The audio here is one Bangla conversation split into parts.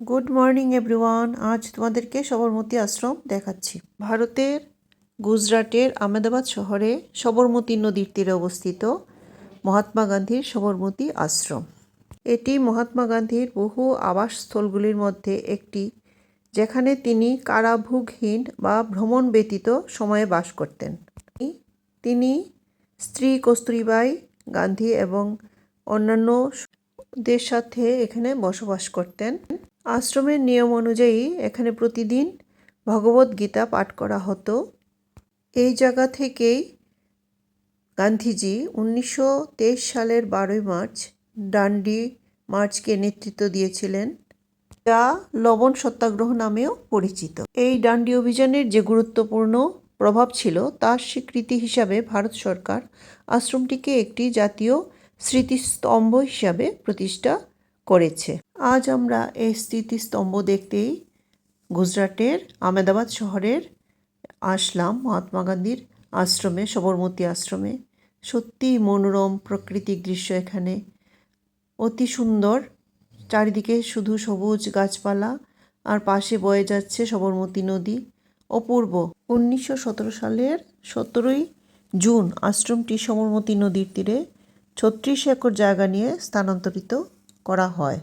গুড মর্নিং এভরিওয়ান আজ তোমাদেরকে সবরমতী আশ্রম দেখাচ্ছি। ভারতের, গুজরাটের, আহমেদাবাদ শহরে সবরমতী নদীর তীরে অবস্থিত মহাত্মা গান্ধীর সবরমতী আশ্রম। এটি মহাত্মা গান্ধীর বহু আবাসস্থলগুলির মধ্যে একটি, যেখানে তিনি কারাভোগহীন বা ভ্রমণ ব্যতীত সময়ে বাস করতেন। তিনি স্ত্রী কস্তুরীবাই গান্ধী এবং অন্যান্যদের সাথে এখানে বসবাস করতেন। আশ্রমের নিয়ম অনুযায়ী এখানে প্রতিদিন ভগবত গীতা পাঠ করা হতো। এই জায়গা থেকেই গান্ধীজি উনিশশো তেইশ সালের বারোই মার্চ ডান্ডি মার্চকে নেতৃত্ব দিয়েছিলেন, যা লবণ সত্যাগ্রহ নামেও পরিচিত। এই ডান্ডি অভিযানের যে গুরুত্বপূর্ণ প্রভাব ছিল, তার স্বীকৃতি হিসাবে ভারত সরকার আশ্রমটিকে একটি জাতীয় স্মৃতিস্তম্ভ হিসাবে প্রতিষ্ঠা করেছে। আজ আমরা এই স্মৃতিস্তম্ভ দেখতেই গুজরাটের আহমেদাবাদ শহরের আসলাম মহাত্মা গান্ধীর আশ্রমে, সবরমতী আশ্রমে। সত্যিই মনোরম প্রাকৃতিক দৃশ্য এখানে। অতি সুন্দর। চারিদিকে শুধু সবুজ গাছপালা আর পাশে বয়ে যাচ্ছে সবরমতী নদী। অপূর্ব। উনিশশো সতেরো সালের সতেরোই জুন আশ্রমটি সবরমতী নদীর তীরে ছত্রিশ একর জায়গা নিয়ে স্থানান্তরিত। করা হয়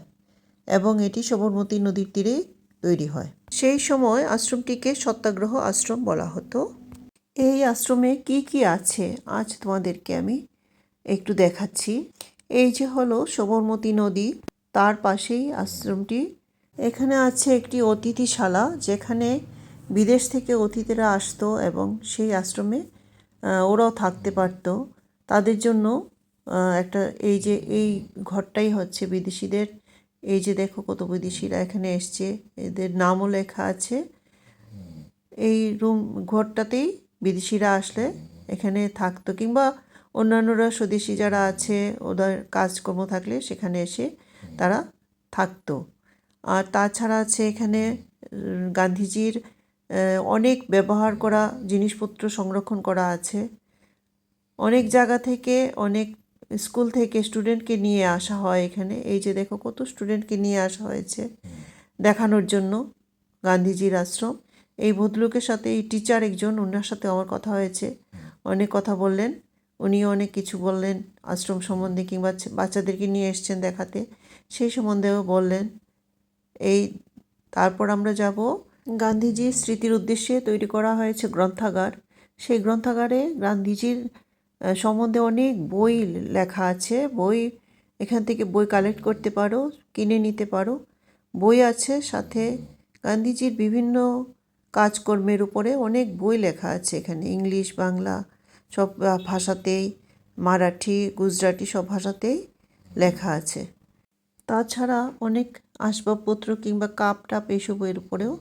এবং এটি সবরমতী নদীর তীরে তৈরি হয়। সেই সময় আশ্রমটিকে সত্যাগ্রহ আশ্রম বলা হতো। এই আশ্রমে কি কি আছে আজ তোমাদেরকে আমি একটু দেখাচ্ছি। এই যে হলো সবরমতী নদী, তার পাশেই আশ্রমটি। এখানে আছে একটি অতিথিশালা যেখানে বিদেশ থেকে অতিথিরা আসতো এবং সেই আশ্রমে ওরাও থাকতে পারতো। তাদের জন্য একটা এই যে এই ঘরটাই হচ্ছে বিদেশিদের। এই যে দেখো কত বিদেশিরা এখানে এসছে। এদের নামও লেখা আছে। এই রুম ঘরটাতেই বিদেশিরা আসলে এখানে থাকতো কিংবা অন্যান্যরা স্বদেশি যারা আছে, ওদের কাজকর্ম থাকলে সেখানে এসে তারা থাকতো। আর তাছাড়া আছে এখানে গান্ধীজির অনেক ব্যবহার করা জিনিসপত্র সংরক্ষণ করা আছে। অনেক জায়গা থেকে অনেক স্কুল থেকে স্টুডেন্টকে নিয়ে আসা হয় এখানে। এই যে দেখো কত স্টুডেন্টকে নিয়ে আসা হয়েছে দেখানোর জন্য গান্ধীজির আশ্রম। এই ভদ্রলোকের সাথে, এই টিচার একজন ওনার সাথে আমার কথা হয়েছে। অনেক কথা বললেন, উনিও অনেক কিছু বললেন, আশ্রম সম্বন্ধে কিংবা বাচ্চাদেরকে নিয়ে এসছেন দেখাতে। সেই সম্বন্ধেও বললেন। এই, তারপর আমরা যাব গান্ধীজির স্মৃতির উদ্দেশ্যে তৈরি করা হয়েছে গ্রন্থাগার। সেই গ্রন্থাগারে গান্ধীজির সম্বন্ধে অনেক বই লেখা আছে। বই এখান থেকে বই কালেক্ট করতে পারো, কিনে নিতে পারো। বই আছে, সাথে গান্ধীজির বিভিন্ন কাজকর্মের উপরে অনেক বই লেখা আছে এখানে। ইংলিশ, বাংলা সব ভাষাতেই, মারাঠি, গুজরাটি সব ভাষাতেই লেখা আছে। তাছাড়া অনেক আসবাবপত্র কিংবা কাপ টাপ এসবের উপরেও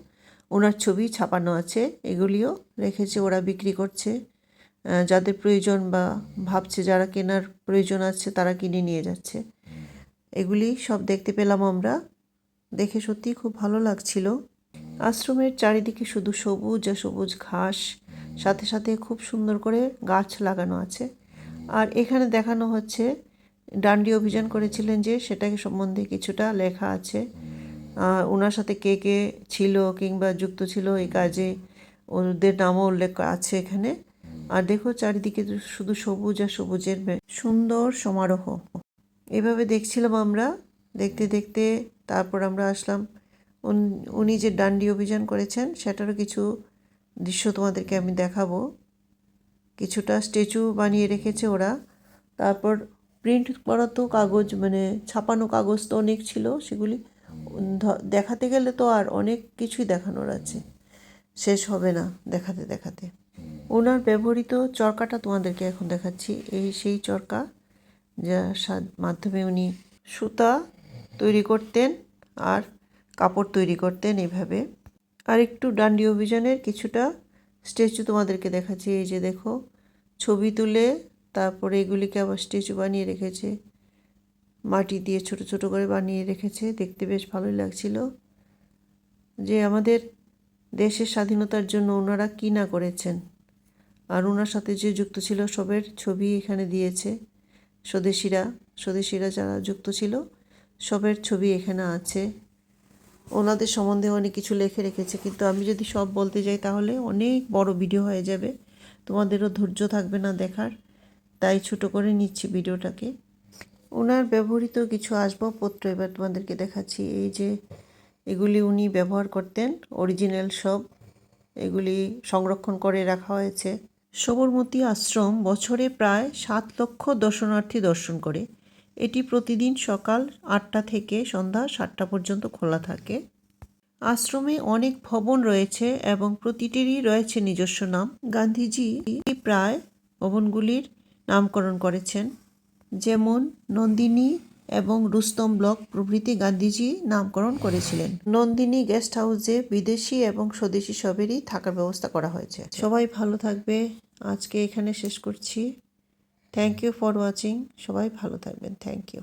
ওনার ছবি ছাপানো আছে। এগুলিও রেখেছে, ওরা বিক্রি করছে। যাদের প্রয়োজন বা ভাবছে যারা কেনার প্রয়োজন আছে তারা কিনে নিয়ে যাচ্ছে। এগুলি সব দেখতে পেলাম আমরা। দেখে সত্যি খুব ভালো লাগছিল। আশ্রমের চারিদিকে শুধু সবুজ আর সবুজ ঘাস, সাথে সাথে খুব সুন্দর করে গাছ লাগানো আছে। আর এখানে দেখানো হচ্ছে, ডান্ডি অভিযান করেছিলেন যে সেটাকে সম্বন্ধে কিছুটা লেখা আছে। ওনার সাথে কে কে ছিল কিংবা যুক্ত ছিল এই কাজে, ওদের নামও উল্লেখ আছে এখানে। আর দেখো চারিদিকে শুধু সবুজ আর সবুজের সুন্দর সমারোহ। এভাবে দেখছিলাম আমরা, দেখতে দেখতে তারপর আমরা আসলাম। উন- যে ডান্ডি অভিযান করেছেন, সেটারও কিছু দৃশ্য তোমাদেরকে আমি দেখাবো। কিছুটা স্ট্যাচু বানিয়ে রেখেছে ওরা। তারপর প্রিন্ট করা তো কাগজ মানে ছাপানো কাগজ তো অনেক ছিল সেগুলি। দেখাতে গেলে তো আর অনেক কিছুই দেখানোর আছে। শেষ হবে না দেখাতে দেখাতে। ওনার ব্যবহৃত চরকাটা তোমাদেরকে এখন দেখাচ্ছি। এই সেই চরকা যার মাধ্যমে উনি সুতা তৈরি করতেন আর কাপড় তৈরি করতেন এভাবে। আর একটু ডান্ডি অভিযানের কিছুটা স্ট্যাচু তোমাদেরকে দেখাচ্ছি। এই যে দেখো, ছবি তুলে তারপরে এগুলিকে আবার স্ট্যাচু বানিয়ে রেখেছে। মাটি দিয়ে ছোট ছোট করে বানিয়ে রেখেছে। দেখতে বেশ ভালোই লাগছিল যে আমাদের দেশের স্বাধীনতার জন্য ওনারা কী না করেছেন। আর ওনার সাথে যে যুক্ত ছিল সবের ছবি এখানে দিয়েছে। স্বদেশিরা স্বদেশিরা যারা যুক্ত ছিল, সবের ছবি এখানে আছে। ওনাদের সম্বন্ধে অনেক কিছু লিখে রেখেছে, কিন্তু আমি যদি সব বলতে যাই তাহলে অনেক বড় ভিডিও হয়ে যাবে। তোমাদেরও ধৈর্য থাকবে না দেখার, তাই ছোট করে নিচ্ছি ভিডিওটাকে। ওনার ব্যবহৃত কিছু আসবাবপত্র এবার তোমাদেরকে দেখাচ্ছি। এই যে এগুলি উনি ব্যবহার করতেন, অরিজিনাল সব এগুলি সংরক্ষণ করে রাখা হয়েছে। সবরমতী আশ্রম বছরে প্রায় সাত লক্ষ দর্শনার্থী দর্শন করে। এটি প্রতিদিন সকাল আটটা থেকে সন্ধ্যা সাতটা পর্যন্ত খোলা থাকে। আশ্রমে অনেক ভবন রয়েছে এবং প্রতিটিরই রয়েছে নিজস্ব নাম। গান্ধীজি প্রায় ভবনগুলির নামকরণ করেছেন। যেমন নন্দিনী এবং রুস্তম ব্লক প্রভৃতি গান্ধীজি নামকরণ করেছিলেন। নন্দিনী গেস্ট হাউসে বিদেশি এবং স্বদেশি সবেরই থাকার ব্যবস্থা করা হয়েছে। সবাই ভালো থাকবে। আজকে এখানে শেষ করছি। থ্যাংক ইউ ফর ওয়াচিং সবাই ভালো থাকবেন। Thank you